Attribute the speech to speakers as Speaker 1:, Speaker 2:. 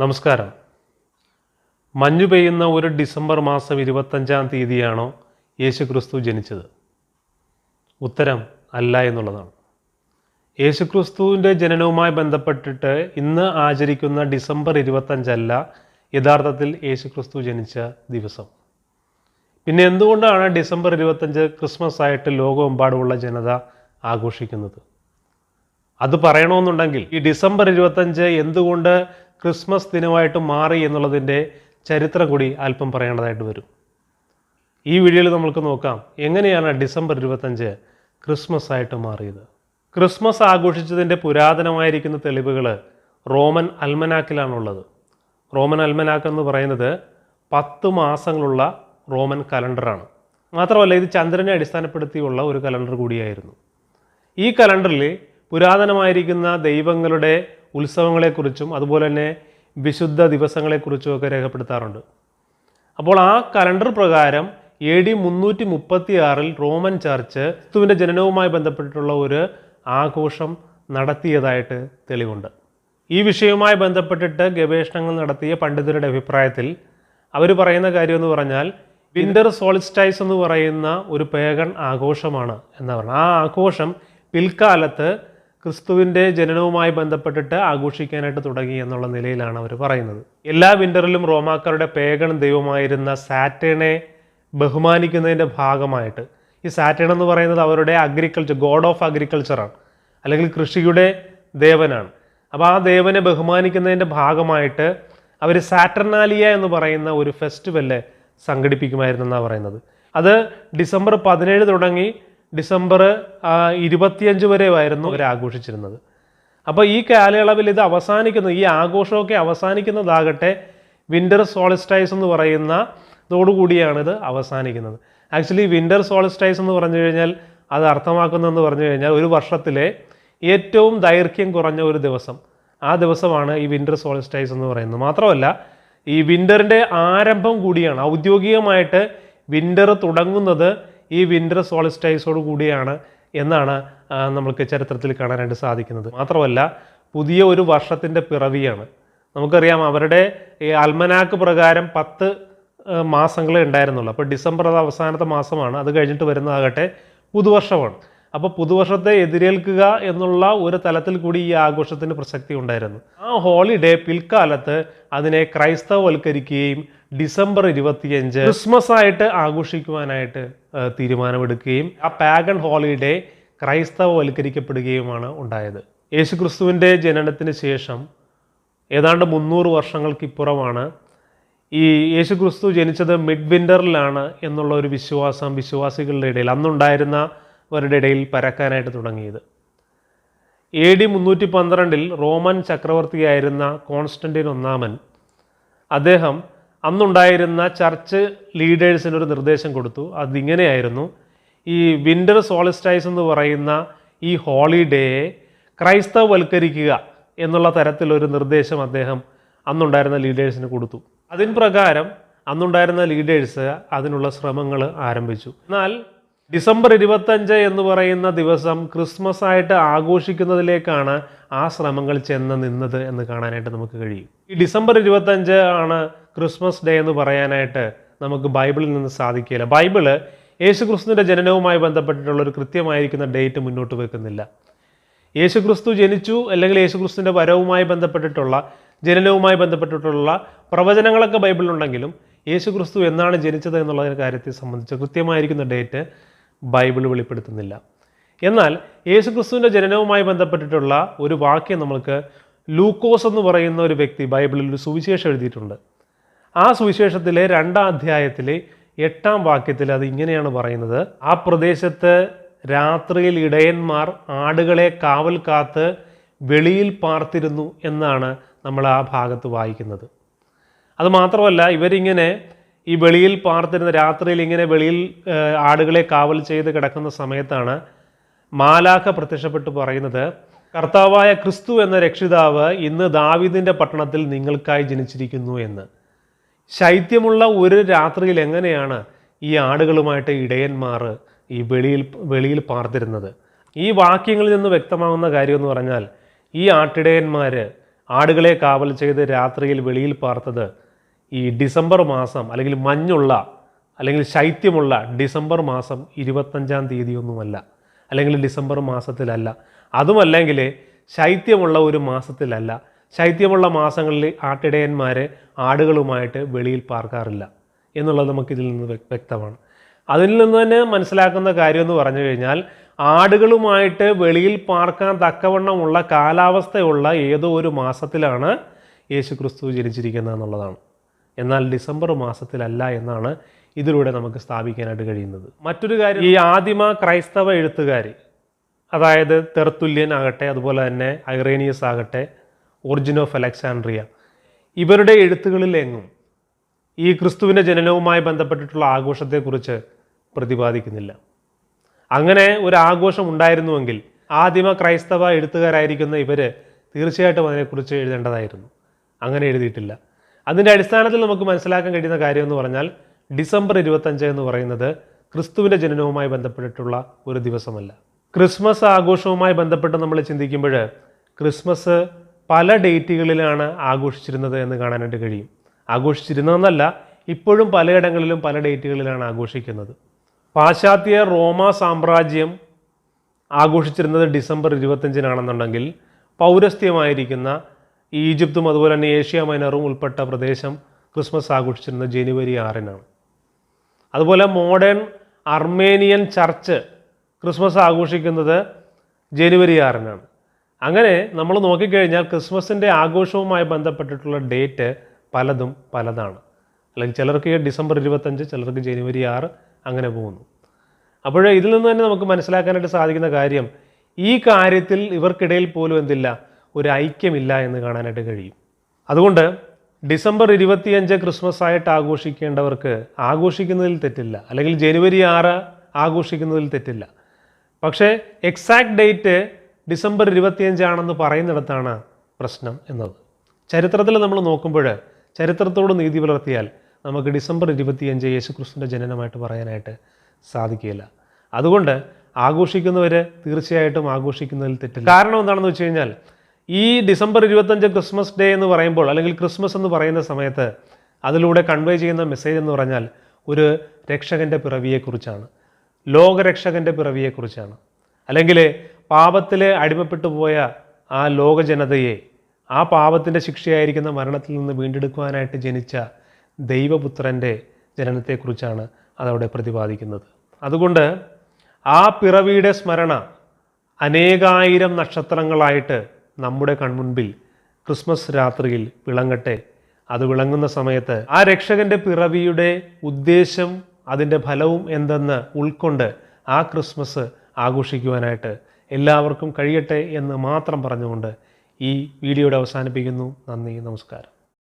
Speaker 1: നമസ്കാരം. മഞ്ഞു പെയ്യുന്ന ഒരു ഡിസംബർ മാസം ഇരുപത്തഞ്ചാം തീയതിയാണോ യേശുക്രിസ്തു ജനിച്ചത്? ഉത്തരം അല്ല എന്നുള്ളതാണ്. യേശു ക്രിസ്തുവിന്റെ ജനനവുമായി ബന്ധപ്പെട്ടിട്ട് ഇന്ന് ആചരിക്കുന്ന ഡിസംബർ ഇരുപത്തഞ്ചല്ല യഥാർത്ഥത്തിൽ യേശുക്രിസ്തു ജനിച്ച ദിവസം. പിന്നെ എന്തുകൊണ്ടാണ് ഡിസംബർ ഇരുപത്തഞ്ച് ക്രിസ്മസ് ആയിട്ട് ലോകമെമ്പാടുമുള്ള ജനത ആഘോഷിക്കുന്നത്? അത് പറയണമെന്നുണ്ടെങ്കിൽ ഈ ഡിസംബർ ഇരുപത്തഞ്ച് എന്തുകൊണ്ട് ക്രിസ്മസ് ദിനമായിട്ട് മാറി എന്നുള്ളതിന്റെ ചരിത്രം കൂടി അല്പം പറയേണ്ടതായിട്ട് വരും. ഈ വീഡിയോയിൽ നമുക്ക് നോക്കാം എങ്ങനെയാണ് ഡിസംബർ ഇരുപത്തഞ്ച് ക്രിസ്മസ് ആയിട്ട് മാറിയത്? ക്രിസ്മസ് ആഘോഷിച്ചതിന്റെ പുരാതനമായിരിക്കുന്ന തെളിവുകൾ റോമൻ അൽമനാക്കിലാണുള്ളത്. റോമൻ അൽമനാക്ക് എന്ന് പറയുന്നത് പത്ത് മാസങ്ങളുള്ള റോമൻ കലണ്ടറാണ്. മാത്രമല്ല ഇത് ചന്ദ്രനെ അടിസ്ഥാനപ്പെടുത്തിയുള്ള ഒരു കലണ്ടർ കൂടിയായിരുന്നു. ഈ കലണ്ടറിൽ പുരാതനമായിരിക്കുന്ന ദൈവങ്ങളുടെ ഉത്സവങ്ങളെക്കുറിച്ചും അതുപോലെ തന്നെ വിശുദ്ധ ദിവസങ്ങളെക്കുറിച്ചും ഒക്കെ രേഖപ്പെടുത്താറുണ്ട്. അപ്പോൾ ആ കലണ്ടർ പ്രകാരം എ ഡി മുന്നൂറ്റി മുപ്പത്തി ആറിൽ റോമൻ ചർച്ച് ക്രിസ്തുവിന്റെ ജനനവുമായി ബന്ധപ്പെട്ടിട്ടുള്ള ഒരു ആഘോഷം നടത്തിയതായിട്ട് തെളിവുണ്ട്. ഈ വിഷയവുമായി ബന്ധപ്പെട്ടിട്ട് ഗവേഷണങ്ങൾ നടത്തിയ പണ്ഡിതരുടെ അഭിപ്രായത്തിൽ അവർ പറയുന്ന കാര്യമെന്ന് പറഞ്ഞാൽ വിന്റർ സോളിസ്റ്റൈസ് എന്ന് പറയുന്ന ഒരു പേഗൺ ആഘോഷമാണ് എന്ന് പറഞ്ഞാൽ ആ ആഘോഷം പിൽക്കാലത്ത് ക്രിസ്തുവിന്റെ ജനനവുമായി ബന്ധപ്പെട്ടിട്ട് ആഘോഷിക്കാനായിട്ട് തുടങ്ങി എന്നുള്ള നിലയിലാണ് അവർ പറയുന്നത്. എല്ലാ വിന്ററിലും റോമാക്കാരുടെ പേഗൺ ദൈവമായിരുന്ന സാറ്റേണെ ബഹുമാനിക്കുന്നതിന്റെ ഭാഗമായിട്ട് ഈ സാറ്റേൺ എന്ന് പറയുന്നത് അവരുടെ അഗ്രികൾച്ചർ ഗോഡ് ഓഫ് അഗ്രികൾച്ചറാണ് അല്ലെങ്കിൽ കൃഷിയുടെ ദേവനാണ്. അപ്പോൾ ആ ദേവനെ ബഹുമാനിക്കുന്നതിന്റെ ഭാഗമായിട്ട് അവർ സാറ്റർനാലിയ എന്ന് പറയുന്ന ഒരു ഫെസ്റ്റിവൽ സംഘടിപ്പിക്കുമായിരുന്നു എന്നാണ് പറയുന്നത്. അത് ഡിസംബർ പതിനേഴ് തുടങ്ങി ഡിസംബർ ഇരുപത്തിയഞ്ച് വരെ ആയിരുന്നു അവർ ആഘോഷിച്ചിരുന്നത്. അപ്പോൾ ഈ കാലയളവിൽ ഇത് അവസാനിക്കുന്നത് ഈ ആഘോഷമൊക്കെ അവസാനിക്കുന്നതാകട്ടെ വിന്റർ സോളിസ്റ്റൈസ് എന്ന് പറയുന്ന ഇതോടുകൂടിയാണ് ഇത് അവസാനിക്കുന്നത്. ആക്ച്വലി വിന്റർ സോളിസ്റ്റൈസ് എന്ന് പറഞ്ഞു കഴിഞ്ഞാൽ അത് അർത്ഥമാക്കുന്നതെന്ന് പറഞ്ഞു കഴിഞ്ഞാൽ ഒരു വർഷത്തിലെ ഏറ്റവും ദൈർഘ്യം കുറഞ്ഞ ഒരു ദിവസം. ആ ദിവസമാണ് ഈ വിന്റർ സോളിസ്റ്റൈസ് എന്ന് പറയുന്നത്. മാത്രമല്ല ഈ വിന്ററിന്റെ ആരംഭം കൂടിയാണ് ഔദ്യോഗികമായിട്ട് വിന്റർ തുടങ്ങുന്നത് ഈ വിന്റർ സോളിസ്റ്റൈസോട് കൂടിയാണ് എന്നാണ് നമ്മൾക്ക് ചരിത്രത്തിൽ കാണാനായിട്ട് സാധിക്കുന്നത്. മാത്രമല്ല പുതിയ ഒരു വർഷത്തിന്റെ പിറവിയാണ്. നമുക്കറിയാം അവരുടെ ഈ അൽമനാക്ക് പ്രകാരം പത്ത് മാസങ്ങളേ ഉണ്ടായിരുന്നുള്ളൂ. അപ്പോൾ ഡിസംബർ അത് അവസാനത്തെ മാസമാണ്. അത് കഴിഞ്ഞിട്ട് വരുന്നതാകട്ടെ പുതുവർഷമാണ്. അപ്പോൾ പുതുവർഷത്തെ എതിരേൽക്കുക എന്നുള്ള ഒരു തലത്തിൽ കൂടി ഈ ആഘോഷത്തിന് പ്രസക്തി ഉണ്ടായിരുന്നു. ആ ഹോളിഡേ പിൽക്കാലത്ത് അതിനെ ക്രൈസ്തവവൽക്കരിക്കുകയും ഡിസംബർ ഇരുപത്തിയഞ്ച് ക്രിസ്മസ് ആയിട്ട് ആഘോഷിക്കുവാനായിട്ട് തീരുമാനമെടുക്കുകയും ആ പാഗൺ ഹോളിഡേ ക്രൈസ്തവവൽക്കരിക്കപ്പെടുകയുമാണ് ഉണ്ടായത്. യേശുക്രിസ്തുവിന്റെ ജനനത്തിന് ശേഷം ഏതാണ്ട് മുന്നൂറ് വർഷങ്ങൾക്കിപ്പുറമാണ് ഈ യേശുക്രിസ്തു ജനിച്ചത് മിഡ് വിന്ററിലാണ് എന്നുള്ള ഒരു വിശ്വാസം വിശ്വാസികളുടെ ഇടയിൽ. അന്നുണ്ടായിരുന്നവരുടെ ഇടയിൽ പരക്കാനായിട്ട് തുടങ്ങിയത്. എ ഡി മുന്നൂറ്റി പന്ത്രണ്ടിൽ റോമൻ ചക്രവർത്തിയായിരുന്ന കോൺസ്റ്റന്റീൻ ഒന്നാമൻ അദ്ദേഹം അന്നുണ്ടായിരുന്ന ചർച്ച് ലീഡേഴ്സിന് ഒരു നിർദ്ദേശം കൊടുത്തു. അതിങ്ങനെയായിരുന്നു ഈ വിന്റർ സോളിസ്റ്റൈസ് എന്ന് പറയുന്ന ഈ ഹോളിഡേയെ ക്രൈസ്തവവൽക്കരിക്കുക എന്നുള്ള തരത്തിലൊരു നിർദ്ദേശം അദ്ദേഹം അന്നുണ്ടായിരുന്ന ലീഡേഴ്സിന് കൊടുത്തു. അതിൻ പ്രകാരം അന്നുണ്ടായിരുന്ന ലീഡേഴ്സ് അതിനുള്ള ശ്രമങ്ങൾ ആരംഭിച്ചു. എന്നാൽ ഡിസംബർ ഇരുപത്തഞ്ച് എന്ന് പറയുന്ന ദിവസം ക്രിസ്മസ് ആയിട്ട് ആഘോഷിക്കുന്നതിലേക്കാണ് ആ ശ്രമങ്ങൾ ചെന്ന് നിന്നത് എന്ന് കാണാനായിട്ട് നമുക്ക് കഴിയും. ഈ ഡിസംബർ ഇരുപത്തഞ്ച് ആണ് ക്രിസ്മസ് ഡേ എന്ന് പറയാനായിട്ട് നമുക്ക് ബൈബിളിൽ നിന്ന് സാധിക്കില്ല ബൈബിൾ യേശുക്രിസ്തുവിന്റെ ജനനവുമായി ബന്ധപ്പെട്ടിട്ടുള്ള ഒരു കൃത്യമായിരിക്കുന്ന ഡേറ്റ് മുന്നോട്ട് വെക്കുന്നില്ല. യേശുക്രിസ്തു ജനിച്ചു അല്ലെങ്കിൽ യേശുക്രിസ്തുവിന്റെ വരവുമായി ബന്ധപ്പെട്ടിട്ടുള്ള ജനനവുമായി ബന്ധപ്പെട്ടിട്ടുള്ള പ്രവചനങ്ങളൊക്കെ ബൈബിളിലുണ്ടെങ്കിലും യേശുക്രിസ്തു എന്നാണ് ജനിച്ചത് എന്നുള്ള കാര്യത്തെ സംബന്ധിച്ച് കൃത്യമായിരിക്കുന്ന ഡേറ്റ് ബൈബിൾ വെളിപ്പെടുത്തുന്നില്ല. എന്നാൽ യേശുക്രിസ്തുവിന്റെ ജനനവുമായി ബന്ധപ്പെട്ടിട്ടുള്ള ഒരു വാക്യം നമുക്ക് ലൂക്കോസ് എന്ന് പറയുന്ന ഒരു വ്യക്തി ബൈബിളിൽ ഒരു സുവിശേഷം എഴുതിയിട്ടുണ്ട്. ആ സുവിശേഷത്തിലെ രണ്ടാം അധ്യായത്തിലെ എട്ടാം വാക്യത്തിൽ അത് ഇങ്ങനെയാണ് പറയുന്നത്. ആ പ്രദേശത്ത് രാത്രിയിൽ ഇടയന്മാർ ആടുകളെ കാവൽ കാത്ത് വെളിയിൽ പാർത്തിരുന്നു എന്നാണ് നമ്മൾ ആ ഭാഗത്ത് വായിക്കുന്നത്. അത് മാത്രമല്ല ഇവരിങ്ങനെ ഈ വെളിയിൽ പാർത്തിരുന്ന രാത്രിയിൽ ഇങ്ങനെ വെളിയിൽ ആടുകളെ കാവൽ ചെയ്ത് കിടക്കുന്ന സമയത്താണ് മാലാഖ പ്രത്യക്ഷപ്പെട്ട് പറയുന്നത് കർത്താവായ ക്രിസ്തു എന്ന രക്ഷിതാവ് ഇന്ന് ദാവിദിന്റെ പട്ടണത്തിൽ നിങ്ങൾക്കായി ജനിച്ചിരിക്കുന്നു എന്ന്. ശൈത്യമുള്ള ഒരു രാത്രിയിൽ എങ്ങനെയാണ് ഈ ആടുകളുമായിട്ട് ഇടയന്മാർ ഈ വെളിയിൽ വെളിയിൽ പാർത്തിരുന്നത്? ഈ വാക്യങ്ങളിൽ നിന്ന് വ്യക്തമാകുന്ന കാര്യം എന്ന് പറഞ്ഞാൽ ഈ ആട്ടിടയന്മാർ ആടുകളെ കാവൽ ചെയ്ത് രാത്രിയിൽ വെളിയിൽ പാർത്തത് ഈ ഡിസംബർ മാസം അല്ലെങ്കിൽ മഞ്ഞുള്ള അല്ലെങ്കിൽ ശൈത്യമുള്ള ഡിസംബർ മാസം ഇരുപത്തഞ്ചാം തീയതിയൊന്നുമല്ല. അല്ലെങ്കിൽ ഡിസംബർ മാസത്തിലല്ല. അതുമല്ലെങ്കിൽ ശൈത്യമുള്ള ഒരു മാസത്തിലല്ല. ശൈത്യമുള്ള മാസങ്ങളിൽ ആട്ടിടയന്മാരെ ആടുകളുമായിട്ട് വെളിയിൽ പാർക്കാറില്ല എന്നുള്ളത് നമുക്കിതിൽ നിന്ന് വ്യക്തമാണ്. അതിൽ നിന്ന് തന്നെ മനസ്സിലാക്കുന്ന കാര്യം എന്ന് പറഞ്ഞു കഴിഞ്ഞാൽ ആടുകളുമായിട്ട് വെളിയിൽ പാർക്കാൻ തക്കവണ്ണമുള്ള കാലാവസ്ഥയുള്ള ഏതോ ഒരു മാസത്തിലാണ് യേശു ക്രിസ്തു ജനിച്ചിരിക്കുന്നത് എന്നുള്ളതാണ്. എന്നാൽ ഡിസംബർ മാസത്തിലല്ല എന്നാണ് ഇതിലൂടെ നമുക്ക് സ്ഥാപിക്കാനായിട്ട് കഴിയുന്നത്. മറ്റൊരു കാര്യം ഈ ആദിമ ക്രൈസ്തവ എഴുത്തുകാർ അതായത് തെർത്തുല്യൻ ആകട്ടെ അതുപോലെ തന്നെ ഐറേനിയസ് ആകട്ടെ ഒറിജിൻ ഓഫ് അലക്സാൻഡ്രിയ ഇവരുടെ എഴുത്തുകളിലെങ്ങും ഈ ക്രിസ്തുവിന്റെ ജനനവുമായി ബന്ധപ്പെട്ടിട്ടുള്ള ആഘോഷത്തെക്കുറിച്ച് പ്രതിപാദിക്കുന്നില്ല. അങ്ങനെ ഒരു ആഘോഷം ഉണ്ടായിരുന്നുവെങ്കിൽ ആദിമ ക്രൈസ്തവ എഴുത്തുകാരായിരിക്കുന്ന ഇവർ തീർച്ചയായിട്ടും അതിനെക്കുറിച്ച് എഴുതേണ്ടതായിരുന്നു. അങ്ങനെ എഴുതിയിട്ടില്ല. അതിന്റെ അടിസ്ഥാനത്തിൽ നമുക്ക് മനസ്സിലാക്കാൻ കഴിയുന്ന കാര്യം എന്ന് പറഞ്ഞാൽ ഡിസംബർ ഇരുപത്തഞ്ച് എന്ന് പറയുന്നത് ക്രിസ്തുവിന്റെ ജനനവുമായി ബന്ധപ്പെട്ടിട്ടുള്ള ഒരു ദിവസമല്ല. ക്രിസ്മസ് ആഘോഷവുമായി ബന്ധപ്പെട്ട് നമ്മൾ ചിന്തിക്കുമ്പോൾ ക്രിസ്മസ് പല ഡേറ്റുകളിലാണ് ആഘോഷിച്ചിരുന്നത് എന്ന് കാണാനായിട്ട് കഴിയും. ആഘോഷിച്ചിരുന്നതെന്നല്ല ഇപ്പോഴും പലയിടങ്ങളിലും പല ഡേറ്റുകളിലാണ് ആഘോഷിക്കുന്നത്. പാശ്ചാത്യ റോമ സാമ്രാജ്യം ആഘോഷിച്ചിരുന്നത് ഡിസംബർ ഇരുപത്തഞ്ചിനാണെന്നുണ്ടെങ്കിൽ പൗരസ്ത്യമായിരിക്കുന്ന ഈജിപ്തും അതുപോലെ തന്നെ ഏഷ്യ മൈനറും ഉൾപ്പെട്ട പ്രദേശം ക്രിസ്മസ് ആഘോഷിച്ചിരുന്നത് ജനുവരി ആറിനാണ്. അതുപോലെ മോഡേൺ അർമേനിയൻ ചർച്ച് ക്രിസ്മസ് ആഘോഷിക്കുന്നത് ജനുവരി ആറിനാണ്. അങ്ങനെ നമ്മൾ നോക്കിക്കഴിഞ്ഞാൽ ക്രിസ്മസിന്റെ ആഘോഷവുമായി ബന്ധപ്പെട്ടിട്ടുള്ള ഡേറ്റ് പലതും പലതാണ്. അല്ലെങ്കിൽ ചിലർക്ക് ഡിസംബർ ഇരുപത്തഞ്ച് ചിലർക്ക് ജനുവരി ആറ് അങ്ങനെ പോകുന്നു. അപ്പോൾ ഇതിൽ നിന്ന് തന്നെ നമുക്ക് മനസ്സിലാക്കാനായിട്ട് സാധിക്കുന്ന കാര്യം ഈ കാര്യത്തിൽ ഇവർക്കിടയിൽ പോലും എന്തില്ല. ഒരു ഐക്യമില്ല എന്ന് കാണാനായിട്ട് കഴിയും. അതുകൊണ്ട് ഡിസംബർ ഇരുപത്തിയഞ്ച് ക്രിസ്മസ് ആയിട്ട് ആഘോഷിക്കേണ്ടവർക്ക് ആഘോഷിക്കുന്നതിൽ തെറ്റില്ല. അല്ലെങ്കിൽ ജനുവരി ആറ് ആഘോഷിക്കുന്നതിൽ തെറ്റില്ല. പക്ഷേ എക്സാക്ട് ഡേറ്റ് ഡിസംബർ ഇരുപത്തിയഞ്ചാണെന്ന് പറയുന്നിടത്താണ് പ്രശ്നം എന്നത്. ചരിത്രത്തിൽ നമ്മൾ നോക്കുമ്പോൾ ചരിത്രത്തോട് നീതി പുലർത്തിയാൽ നമുക്ക് ഡിസംബർ ഇരുപത്തിയഞ്ച് യേശുക്രിസ്തുവിന്റെ ജനനമായിട്ട് പറയാനായിട്ട് സാധിക്കില്ല അതുകൊണ്ട് ആഘോഷിക്കുന്നവർ തീർച്ചയായിട്ടും ആഘോഷിക്കുന്നതിൽ തെറ്റില്ല. കാരണം എന്താണെന്ന് വെച്ച് കഴിഞ്ഞാൽ ഈ ഡിസംബർ ഇരുപത്തഞ്ച് ക്രിസ്മസ് ഡേ എന്ന് പറയുമ്പോൾ അല്ലെങ്കിൽ ക്രിസ്മസ് എന്ന് പറയുന്ന സമയത്ത് അതിലൂടെ കൺവേ ചെയ്യുന്ന മെസ്സേജ് എന്ന് പറഞ്ഞാൽ ഒരു രക്ഷകന്റെ പിറവിയെക്കുറിച്ചാണ്. ലോകരക്ഷകന്റെ പിറവിയെക്കുറിച്ചാണ്. അല്ലെങ്കിൽ പാപത്തിൽ അടിമപ്പെട്ടു പോയ ആ ലോക ജനതയെ ആ പാപത്തിന്റെ ശിക്ഷയായിരിക്കുന്ന മരണത്തിൽ നിന്ന് വീണ്ടെടുക്കുവാനായിട്ട് ജനിച്ച ദൈവപുത്രന്റെ ജനനത്തെക്കുറിച്ചാണ് അതവിടെ പ്രതിപാദിക്കുന്നത്. അതുകൊണ്ട് ആ പിറവിയുടെ സ്മരണ അനേകായിരം നക്ഷത്രങ്ങളായിട്ട് നമ്മുടെ കൺമുൻപിൽ ക്രിസ്മസ് രാത്രിയിൽ വിളങ്ങട്ടെ. അത് വിളങ്ങുന്ന സമയത്ത് ആ രക്ഷകന്റെ പിറവിയുടെ ഉദ്ദേശം അതിന്റെ ഫലവും എന്തെന്ന് ഉൾക്കൊണ്ട് ആ ക്രിസ്മസ് ആഘോഷിക്കുവാനായിട്ട് എല്ലാവർക്കും കഴിയട്ടെ എന്ന് മാത്രം പറഞ്ഞുകൊണ്ട് ഈ വീഡിയോയുടെ അവസാനിപ്പിക്കുന്നു. നന്ദി നമസ്കാരം.